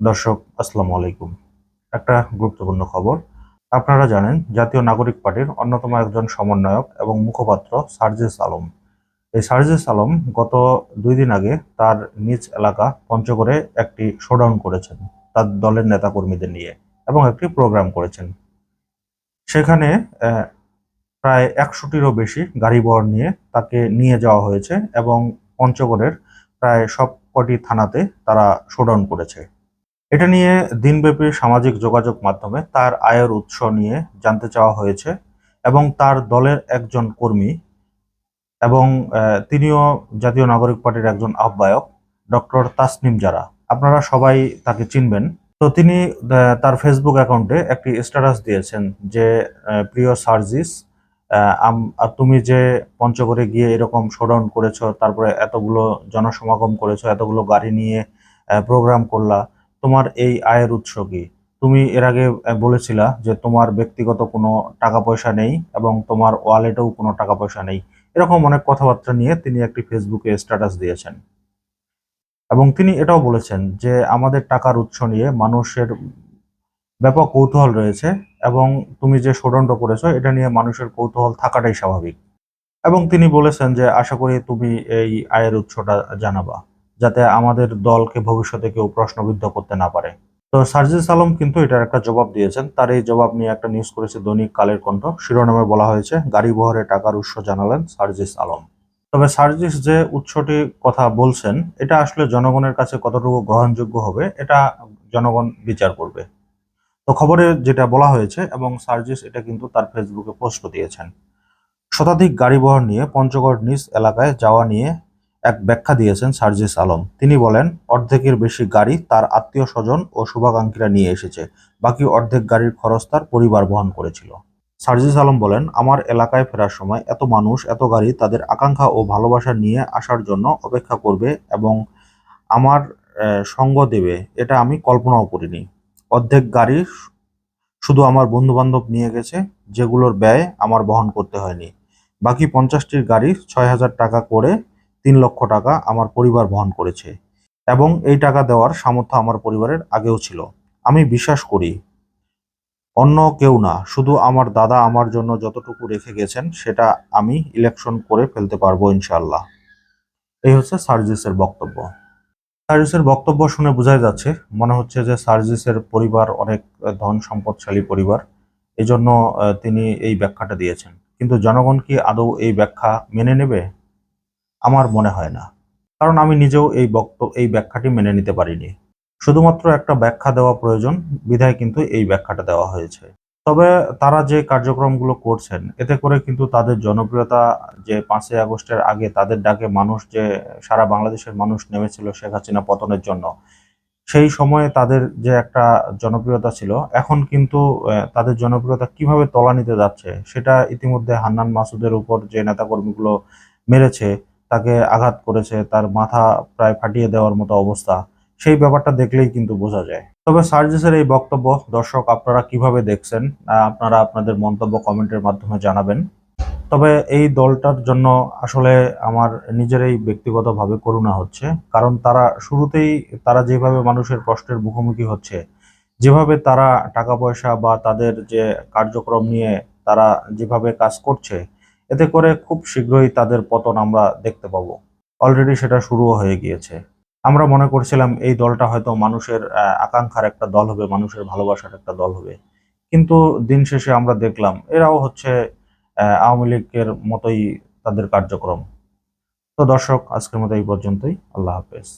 দর্শক, আসসালামু আলাইকুম। একটা গুরুত্বপূর্ণ খবর। আপনারা জানেন, জাতীয় নাগরিক পার্টির অন্যতম একজন সমন্বয়ক এবং মুখপাত্র সার্জেস আলম। এই সার্জেস আলম গত দুই দিন আগে তার নিজ এলাকা পঞ্চগড়ে একটি শোডাউন করেছেন তার দলের নেতাকর্মীদের নিয়ে এবং একটি প্রোগ্রাম করেছেন। সেখানে প্রায় একশোটিরও বেশি গাড়ি বহর নিয়ে তাকে নিয়ে যাওয়া হয়েছে এবং পঞ্চগড়ের প্রায় সব কটি থানাতে তারা শোডাউন করেছে। এটা নিয়ে দিনব্যাপী সামাজিক যোগাযোগ মাধ্যমে তার আয়ের উৎস নিয়ে জানতে চাওয়া হয়েছে এবং তার দলের একজন কর্মী এবং তিনিও জাতীয় নাগরিক পার্টির একজন আহ্বায়ক, ডক্টর তাসনিম জারা। আপনারা সবাই তাকে চিনবেন। তো তিনি তার ফেসবুক অ্যাকাউন্টে একটি স্ট্যাটাস দিয়েছেন যে প্রিয় সার্জিস তুমি যে পঞ্চগড়ে গিয়ে এরকম শোডাউন করেছ, তারপরে এতগুলো জনসমাগম করেছ, এতগুলো গাড়ি নিয়ে প্রোগ্রাম করলা তোমার এই আয়ের উৎস কি? তুমি এর আগে বলেছিলা যে তোমার ব্যক্তিগত কোনো টাকা পয়সা নেই এবং তোমার ওয়ালেটেও কোনো টাকা পয়সা নেই। এরকম অনেক কথাবার্তা নিয়ে তিনি একটি ফেসবুকে স্ট্যাটাস দিয়েছেন। এবং তিনি এটাও বলেছেন যে আমাদের টাকার উৎস নিয়ে মানুষের ব্যাপক কৌতূহল রয়েছে এবং তুমি যে ষড়যন্ত্র করেছ, এটা নিয়ে মানুষের কৌতূহল থাকাটাই স্বাভাবিক। এবং তিনি বলেছেন যে, আশা করি তুমি এই আয়ের উৎসটা জানাবা। যাতে আমাদের দলকে ভবিষ্যতে কেউ প্রশ্নবিদ্ধ করতে না পারে। তো সার্জিস আলম কিন্তু এটার একটা জবাব দিয়েছেন। তার এই জবাব নিয়ে একটা নিউজ করেছে দৈনিক কালের কণ্ঠ। শিরোনামে বলা হয়েছে, গাড়ি বহরে টাকার উৎস জানালেন সার্জিস আলম। তবে সার্জিস যে উৎসটি কথা বলছেন, এটা আসলে জনগণের কাছে কতটুকু গ্রহণযোগ্য হবে, এটা জনগণ বিচার করবে। তো খবরে যেটা বলা হয়েছে, এবং সার্জিস এটা কিন্তু তার ফেসবুকে পোস্ট দিয়েছেন। শতাধিক গাড়ি বহর নিয়ে পঞ্চগড় নিজ এলাকায় যাওয়া নিয়ে এক ব্যাখ্যা দিয়েছেন সার্জিস আলম। তিনি বলেন, অর্ধেকের বেশি গাড়ি তার আত্মীয় স্বজন ও শুভাকাঙ্ক্ষীরা নিয়ে এসেছে। বাকি অর্ধেক গাড়ির খরচ তার পরিবার বহন করেছিল। সার্জিস আলম বলেন, আমার এলাকায় ফেরার সময় এত মানুষ, এত গাড়ি তাদের আকাঙ্ক্ষা ও ভালোবাসা নিয়ে আসার জন্য অপেক্ষা করবে এবং আমার সঙ্গ দেবে। এটা আমি কল্পনাও করিনি। অর্ধেক গাড়ি শুধু আমার বন্ধু বান্ধব নিয়ে গেছে, যেগুলোর ব্যয় আমার বহন করতে হয়নি। বাকি পঞ্চাশটির গাড়ি ছয় হাজার টাকা করে তিন লক্ষ টাকা আমার পরিবার বহন করেছে এবং এই টাকা দেওয়ার সামর্থ্য আমার পরিবারের আগেও ছিল। আমি বিশ্বাস করি, অন্য কেউ না, শুধু আমার দাদা আমার জন্য যতটুকু রেখে গেছেন সেটা আমি ইলেকশন করে ফেলতে পারব ইনশাল্লাহ এই হচ্ছে সার্জিসের বক্তব্য। সার্জিসের বক্তব্য শুনে বোঝাই যাচ্ছে, মনে হচ্ছে যে সার্জিসের পরিবার অনেক ধন সম্পদশালী পরিবার, এজন্য তিনি এই ব্যাখ্যাটা দিয়েছেন। কিন্তু জনগণ কি আদৌ এই ব্যাখ্যা মেনে নেবে? আমার মনে হয় না। কারণ আমি নিজেও এই বক্তব্য এই ব্যাখ্যাটি মেনে নিতে পারিনি। শুধুমাত্র একটা ব্যাখ্যা দেওয়া প্রয়োজন, বিধায় কিন্তু এই ব্যাখ্যাটা দেওয়া হয়েছে। তবে তারা যে কার্যক্রমগুলো করছেন, এতে করে কিন্তু তাদের জনপ্রিয়তা যে পাঁচই আগস্টের আগে তাদের ডাকে মানুষ যে সারা বাংলাদেশের মানুষ নেমেছিল শেখ হাসিনা পতনের জন্য, সেই সময়ে তাদের যে একটা জনপ্রিয়তা ছিল, এখন কিন্তু তাদের জনপ্রিয়তা কীভাবে তলানিতে যাচ্ছে, সেটা ইতিমধ্যে হান্নান মাসুদের উপর যে নেতাকর্মীগুলো মেরেছে তাকে আঘাত করেছে, তার মাথা প্রায় ফাটিয়ে দেওয়ার মতো অবস্থা। সেই ব্যাপারটা দেখলেই কিন্তু বোঝা যায়। তবে সার্জিসের এই বক্তব্য, দর্শক আপনারা কীভাবে দেখছেন আপনারা আপনাদের মন্তব্য কমেন্টের মাধ্যমে জানাবেন। তবে এই দলটার জন্য আসলে আমার নিজেরই ব্যক্তিগতভাবে করুণা হচ্ছে। কারণ তারা শুরুতেই তারা যেভাবে মানুষের কষ্টের মুখোমুখি হচ্ছে, যেভাবে তারা টাকা পয়সা বা তাদের যে কার্যক্রম নিয়ে তারা যেভাবে কাজ করছে এতে করে খুব শীঘ্রই তাদের পতন আমরা দেখতে পাবো। অলরেডি সেটা শুরুও হয়ে গিয়েছে। আমরা মনে করছিলাম এই দলটা হয়তো মানুষের আকাঙ্ক্ষার একটা দল হবে, মানুষের ভালোবাসার একটা দল হবে। কিন্তু দিন শেষে আমরা দেখলাম এরাও হচ্ছে আওয়ামী লীগের মতোই তাদের কার্যক্রম। তো দর্শক, আজকের মতো এই পর্যন্তই। আল্লাহ হাফেজ।